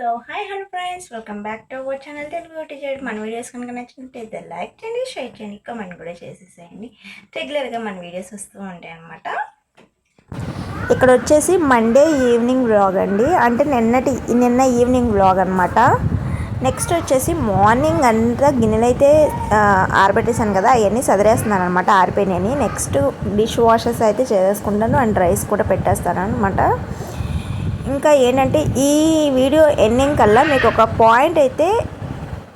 So hi hello friends welcome back to our channel Telugu teacher మన videos కనుక నచ్చినట్టయితే like చేయండి share చేయండి కమెంట్ కూడా చేసేసేయండి. రెగ్యులర్గా మన వీడియోస్ వస్తూ ఉంటాయి అన్నమాట. ఇక్కడ వచ్చేసి మండే ఈవినింగ్ వ్లాగ్ అండి. అంటే నిన్నటి నిన్న ఈవినింగ్ వ్లాగ్ అనమాట నెక్స్ట్ వచ్చేసి మార్నింగ్ అంతా గిన్నెలు అయితే ఆరబెట్టేశాను కదా అవన్నీ సదిరేస్తున్నాను అనమాట ఆరిపోయినాయని నెక్స్ట్ డిష్ వాషెస్ అయితే చేసుకుంటాను అండ్ రైస్ కూడా పెట్టేస్తాను అనమాట ఇంకా ఏంటంటే ఈ వీడియో ఎండింగ్ కల్లా మీకు ఒక పాయింట్ అయితే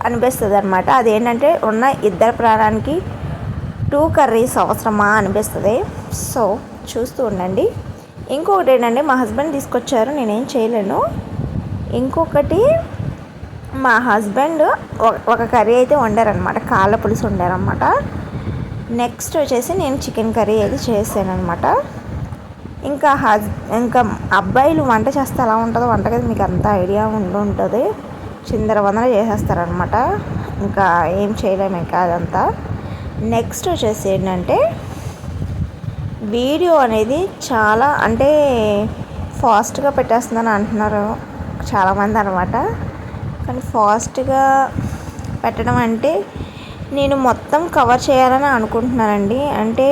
అనిపిస్తుంది అనమాట అదేంటంటే ఉన్న ఇద్దరు ప్రాణానికి టూ కర్రీస్ అవసరమా అనిపిస్తుంది. సో చూస్తూ ఉండండి. ఇంకొకటి ఏంటంటే మా హస్బెండ్ తీసుకొచ్చారు నేనేం చేయలేను. ఇంకొకటి మా హస్బెండ్ ఒక- కర్రీ అయితే వండారనమాట కాళ్ళ పులుసు వండారనమాట నెక్స్ట్ వచ్చేసి నేను చికెన్ కర్రీ అయితే చేశాను అనమాట ఇంకా హస్ ఇంకా అబ్బాయిలు వంట చేస్తే ఎలా ఉంటుందో వంటగది మీకు అంత ఐడియా ఉండి ఉంటుంది. చిందర వందర చేసేస్తారనమాట ఇంకా ఏం చేయలేము ఇంకా అదంతా. నెక్స్ట్ వచ్చేసి ఏంటంటే వీడియో అనేది చాలా అంటే ఫాస్ట్గా పెట్టేస్తుందని అంటున్నారు చాలామంది అనమాట కానీ ఫాస్ట్గా పెట్టడం అంటే నేను మొత్తం కవర్ చేయాలని అనుకుంటున్నానండి. అంటే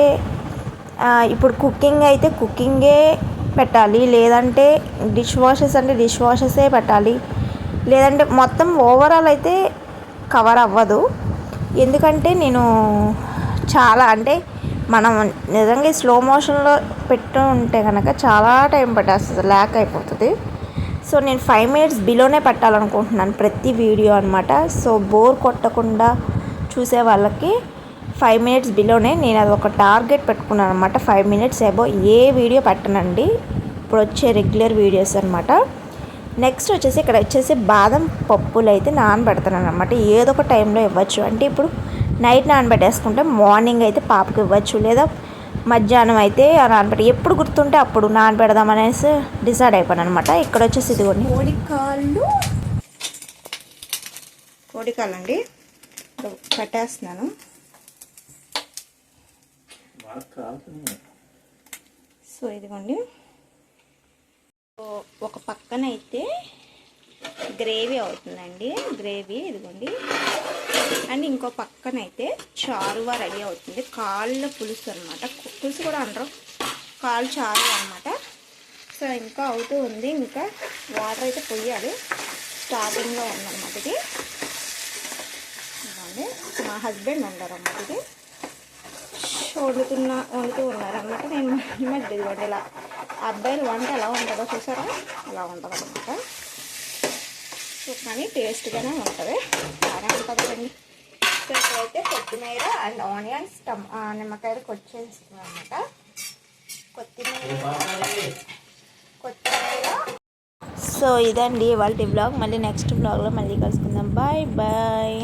ఇప్పుడు కుకింగ్ అయితే కుకింగే పెట్టాలి. లేదంటే డిష్ వాషెస్ అంటే డిష్ వాషెసే పెట్టాలి. లేదంటే మొత్తం ఓవరాల్ అయితే కవర్ అవ్వదు. ఎందుకంటే నేను చాలా అంటే మనం నిజంగా స్లో మోషన్లో పెట్టు ఉంటే కనుక చాలా టైం పట్టేస్తుంది ల్యాక్ అయిపోతుంది. సో నేను ఫైవ్ మినిట్స్ బిలోనే పెట్టాలనుకుంటున్నాను ప్రతి వీడియో అనమాట సో బోర్ కొట్టకుండా చూసే వాళ్ళకి ఫైవ్ మినిట్స్ బిలోనే నేను అది ఒక టార్గెట్ పెట్టుకున్నాను అనమాట ఫైవ్ మినిట్స్ ఏబో ఏ వీడియో పెట్టనండి. ఇప్పుడు వచ్చే రెగ్యులర్ వీడియోస్ అనమాట నెక్స్ట్ వచ్చేసి ఇక్కడ వచ్చేసి బాదం పప్పులు అయితే నానబెడతాను అనమాట ఏదో ఒక టైంలో ఇవ్వచ్చు. అంటే ఇప్పుడు నైట్ నానబెట్టేసుకుంటే మార్నింగ్ అయితే పాపకి ఇవ్వచ్చు. లేదా మధ్యాహ్నం అయితే నానబెట్టి ఎప్పుడు గుర్తుంటే అప్పుడు నానబెడదాం అనేసి డిసైడ్ అయిపోయాను అనమాట ఇక్కడ వచ్చేసి ఇదిగోండి. కోడికాళ్ళు. కోడికాళ్ళు అండి కట్టేస్తున్నాను సో ఇదిగోండి. సో ఒక పక్కన అయితే గ్రేవీ అవుతుందండి. గ్రేవీ ఇదిగోండి. అండ్ ఇంకో పక్కన అయితే చారువా రెడీ అవుతుంది. కాళ్ళ పులుసు అనమాట పులుసు కూడా అనరు కాళ్ళు చారు అనమాట సో ఇంకా అవుతూ ఉంది. ఇంకా వాటర్ అయితే పొయ్యాలి స్టార్టింగ్లో ఉందన్నమాట ఇది. మా హస్బెండ్ ఉన్నారన్నమాట ఇది. వండుతున్న వండుతూ ఉన్నారనమాట నేను మధ్య ఇదిగోండి ఇలా అబ్బాయిల వంట ఎలా ఉంటుందో చూసారా? అలా ఉంటుంది అనమాట సో కానీ టేస్ట్గానే ఉంటుంది. బాగానే ఉంటుంది సో ఇక్కడైతే కొత్తిమీర అండ్ ఆనియన్స్ టమ్ నిమ్మకాయలు కొచ్చేస్తున్నాం అనమాట కొత్తిమీర కొత్తిమీర. సో ఇదండి ఇవాళ బ్లాగ్. మళ్ళీ నెక్స్ట్ బ్లాగ్లో మళ్ళీ కలుసుకుందాం. Bye bye.